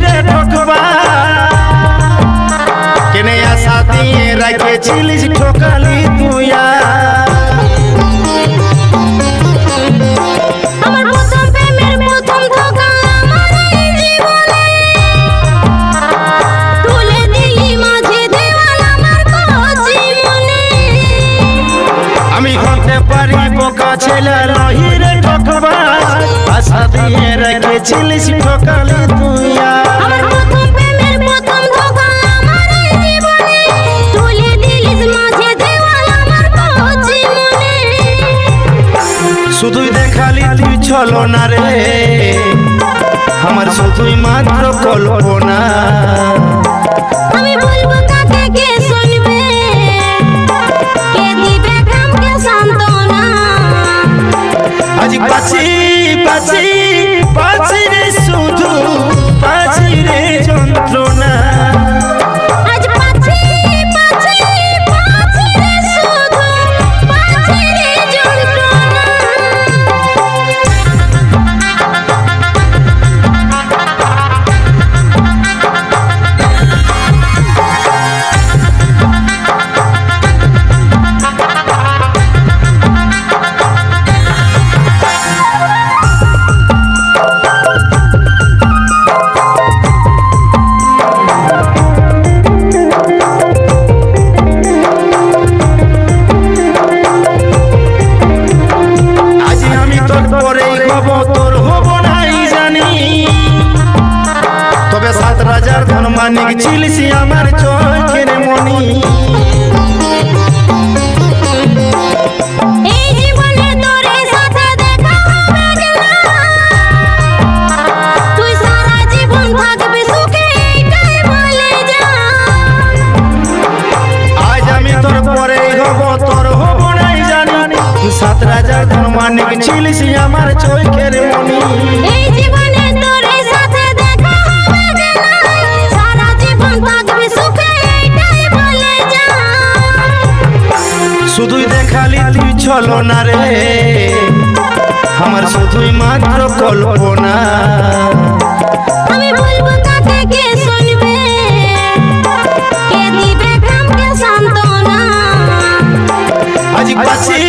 লহিরে ঠকবা। কেনে আশা দিয়ে রেখেছিলিস ঠকালি মনে আমি হতে পারি বোকা ছেলে লহিরে ঠকবা। আশা দিয়ে রেখেছিলিস ঠকালি তুই আমার প্রথম প্রেমের প্রথম ধোঁকা আমার জীবনে। তুলে দিলিস মাঝে দেওয়াল আমার কচি মনে শুধুই দেখালি তুই চলো না রে। ছিলিস আমার চোখের মনি। এই জীবনে তোর সাথে দেখা হবে না সারা জীবন থাকবি সুখে এইটাই বলে যা। শুধুই দেখালি তুই চলো না রে আমার শুধুই মাত্র কল্পনা। আমি বলব কাকে কে শুনবে কে দিবে কামকে সান্ত্বনা। আজ পাছি